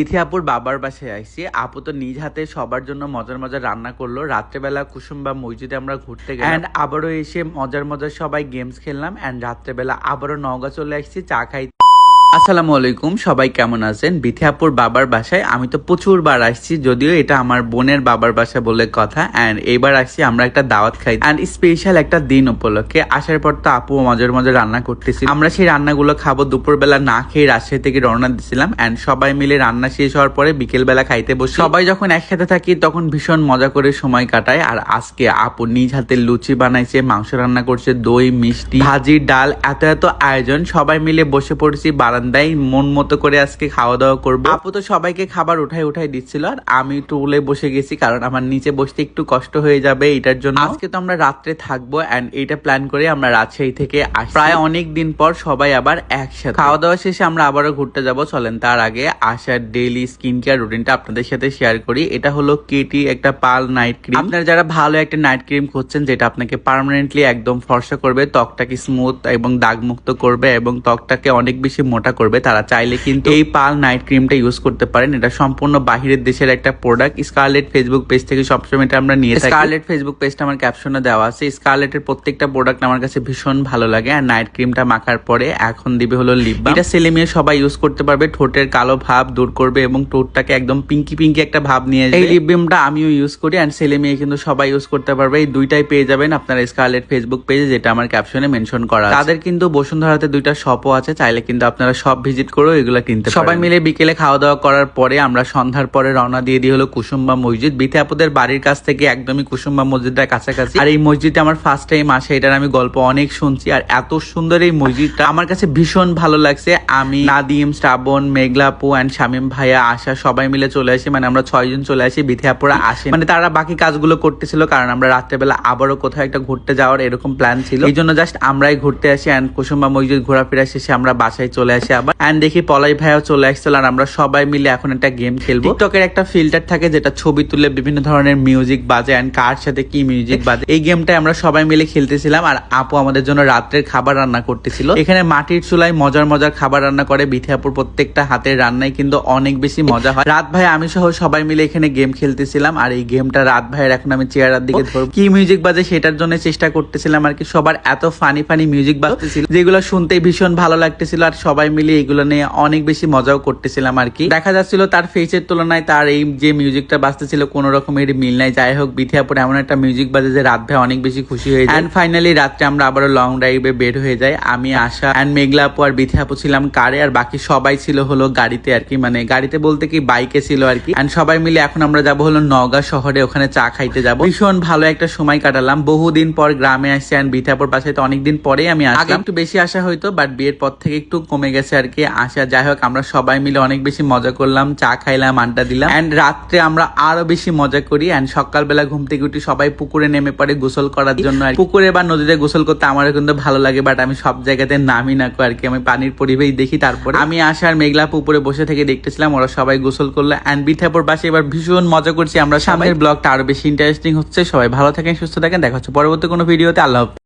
তিথি আপুর বাবার বাসায় আসছি আপু তো নিজ হাতে সবার জন্য মজার মজার রান্না করল। রাত্রেবেলা কুসুম বা মসজিদে আমরা ঘুরতে গেলাম। এন্ড আবারও এসে মজার মজার সবাই গেমস খেললাম। এন্ড রাত্রেবেলা আবারও নওগাঁ চলে আসছি। চা খাই আসসালামু আলাইকুম, সবাই কেমন আছেন? বিথিয়াপুর বাবার বাসায় আমি তো প্রচুর বার আসছি, যদিও এটা আমার বোনের বাবার বাসা বলে কথা। এন্ড এইবার আসছি আমরা একটা দাওয়াত খাই। এন্ড স্পেশাল একটা দিন উপলক্ষে। আসার পর তো আপু মজার মজার রান্না করতেছি আমরা সেই রান্নাগুলো খাব দুপুরবেলা না খেয়ে রাজশাহী থেকে রওনা দিছিলাম। এন্ড সবাই মিলে রান্না শেষ হওয়ার পরে বিকেল বেলা খাইতে বসে। সবাই যখন একসাথে থাকি, তখন ভীষণ মজা করে সময় কাটায়। আর আজকে আপু নিজ হাতে লুচি বানাইছে, মাংস রান্না করছে, দই, মিষ্টি, ভাজি, ডাল, এত এত আয়োজন। সবাই মিলে বসে পড়েছি বারান্দায় মন মতো করে আজকে খাওয়া দাওয়া করব। আপু তো সবাইকে খাবার উঠাই উঠাই দিচ্ছিল আর আমি টুলে বসে গেছি কারণ আমার নিচে বসতে একটু কষ্ট হয়ে যাবে এটার জন্য। আজকে তো আমরা রাত্রে থাকব এন্ড এটা প্ল্যান করে আমরা রাজশাহী থেকে আসি প্রায় অনেক দিন পর সবাই আবার একসাথে। খাওয়া দাওয়া শেষে আমরা আবারও ঘুরতে যাব চলেন তার আগে আসার ডেইলি স্কিন কেয়ার রুটিনটা আপনাদের সাথে শেয়ার করি। এটা হলো কেটি একটা পাল নাইট ক্রিম আপনারা যারা ভালো একটা নাইট ক্রিম খুঁজছেন যেটা আপনাকে পার্মানেন্টলি একদম ফর্সা করবে ত্বকটাকে স্মুথ এবং দাগমুক্ত করবে এবং ত্বকটাকে অনেক বেশি মোটা করবে তারা চাইলে কিন্তু এই পাল নাইট ক্রিমটা ইউজ করতে পারেন। এটা সম্পূর্ণ বাহিরের দেশের একটা প্রোডাক্ট স্কারলেট ফেসবুক পেজ থেকে সবসময় এটা আমরা নিয়ে থাকি। স্কারলেট ফেসবুক পেজটা আমার ক্যাপশনে দেওয়া আছে। স্কারলেটের প্রত্যেকটা প্রোডাক্ট আমার কাছে ভীষণ ভালো লাগে। আর নাইট ক্রিমটা মাখার পরে এখন দিবে হলো লিপ এটা ছেলে মেয়ে সবাই ইউজ করতে পারবে। ঠোঁটের কালো ভাব দূর করবে এবং ঠোঁটটাকে একদম পিঙ্কি পিঙ্কি একটা ভাব নিয়ে আসবে। এই লিপ বামটা আমিও ইউজ করি। আর ছেলে মেয়ে কিন্তু সবাই ইউজ করতে পারবে। এই দুইটাই পেয়ে যাবেন আপনার স্কারলেট ফেসবুক পেজে যেটা আমার ক্যাপশনে মেনশন করা। তাদের কিন্তু বসুন্ধরাতে দুইটা শপও আছে। চাইলে কিন্তু আপনারা সব ভিজিট করেও এগুলো কিনতে সবাই মিলে বিকেলে খাওয়া দাওয়া করার পরে আমরা সন্ধ্যার পরে রওনা দিয়ে দিই হলো কুসুম্বা মসজিদ। বিথে আপুদের বাড়ির কাছ থেকে একদমই কুসুম্বা মসজিদটা কাছাকাছি। আর এই মসজিদে আমার ফার্স্ট টাইম আসে এটার আমি গল্প অনেক শুনছি। আর এত সুন্দর এই মসজিদটা আমার কাছে ভীষণ ভালো লাগছে। আমি নাদিম শ্রাবণ মেঘলাপু অ্যান্ড শামিম ভাইয়া আশা সবাই মিলে চলে আসি। মানে আমরা ছয়জন চলে আসি বিথে আপুরা আসে মানে তারা বাকি কাজগুলো করতেছিল কারণ আমরা রাত্রেবেলা আবারও কোথাও একটা ঘুরতে যাওয়ার এরকম প্ল্যান ছিল। এই জন্য জাস্ট আমরাই ঘুরতে আসি অ্যান্ড কুসুম্বা মসজিদ ঘোরাফেরা শেষে আমরা বাসায় চলে আসি। আবার। অ্যান্ড দেখি পলাই ভাইয়াও চলে আসছিল আর আমরা সবাই মিলে এখন একটা গেম খেলব। টিকটকের একটা ফিল্টার থাকে যেটা ছবি তুলে বিভিন্ন ধরনের মিউজিক বাজে অ্যান্ড কার সাথে কি মিউজিক বাজে। এই গেমটা আমরা সবাই মিলে খেলতেছিলাম আর আপু আমাদের জন্য রাত্রের খাবার রান্না করতেছিল। এখানে মাটির চুলায় মজার মজার খাবার রান্না করে। বিথে আপুর প্রত্যেকটা হাতের রান্নায় কিন্তু অনেক বেশি মজা হয়। রাত ভাই, আমি সহ সবাই মিলে এখানে গেম খেলতেছিলাম আর এই গেমটা রাত ভাইয়ের এখন আমি চেয়ারার দিকে ধরবো। কি মিউজিক বাজে সেটার জন্য চেষ্টা করতেছিলাম আর কি। সবার এত ফানি ফানি মিউজিক বাজতেছিল, যেগুলো শুনতে ভীষণ ভালো লাগতেছিল আর সবাই মিলে এগুলো নিয়ে অনেক বেশি মজাও করতেছিলাম আর কি। দেখা যাচ্ছিল তার ফেসের তুলনায় তার এই যে মিউজিকটা বাজতেছিল কোন রকমের মিল নাই। যাই হোক, বিথিয়াপুর এমন একটা মিউজিক বাজে যে রাত ভাই অনেক বেশি খুশি হয়ে যায়। ফাইনালি রাত্রে আমরা আবারও লং ড্রাইভে বের হয়ে যাই। আমি, আশা অ্যান্ড মেঘলা আপু আর বিথিয়াপু ছিলাম কারে আর বাকি সবাই ছিল হলো গাড়িতে আর কি। মানে গাড়িতে বলতে কি বাইকে ছিল আর কি। অ্যান্ড সবাই মিলে এখন আমরা যাব হলো নওগাঁ শহরে, ওখানে চা খাইতে যাব। ভীষণ ভালো একটা সময় কাটালাম। বহুদিন পর গ্রামে আসছি অ্যান্ড বিথিয়াপুর পাশে তো অনেকদিন পরেই আমি আসলাম। একটু বেশি আসা হয়তো বাট বিয়ের পর থেকে একটু কমে গেছে। আর কি আসা। যাই হোক আমরা সবাই মিলে অনেক বেশি মজা করলাম চা খাইলাম আড্ডা দিলাম। অ্যান্ড রাত্রে আমরা আরও বেশি মজা করি। অ্যান্ড সকালবেলা ঘুম থেকে উঠি সবাই পুকুরে নেমে পড়ে গোসল করার জন্য আর পুকুরে বা নদীতে গোসল করতে আমারও কিন্তু ভালো লাগে বাট আমি সব জায়গাতে নামি না আর কি। আমি পানির পরিবেশ দেখি তারপরে। আমি আসার মেঘলা পুকুরে বসে থেকে দেখতেছিলাম ওরা সবাই গোসল করল। অ্যান্ড বিথাপুর পাশে এবার ভীষণ মজা করছি আমরা সামনের ব্লগটা আরও বেশি ইন্টারেস্টিং হচ্ছে। সবাই ভালো থাকেন সুস্থ থাকেন। দেখা হচ্ছে পরবর্তী কোনো ভিডিওতে আল্লাহ।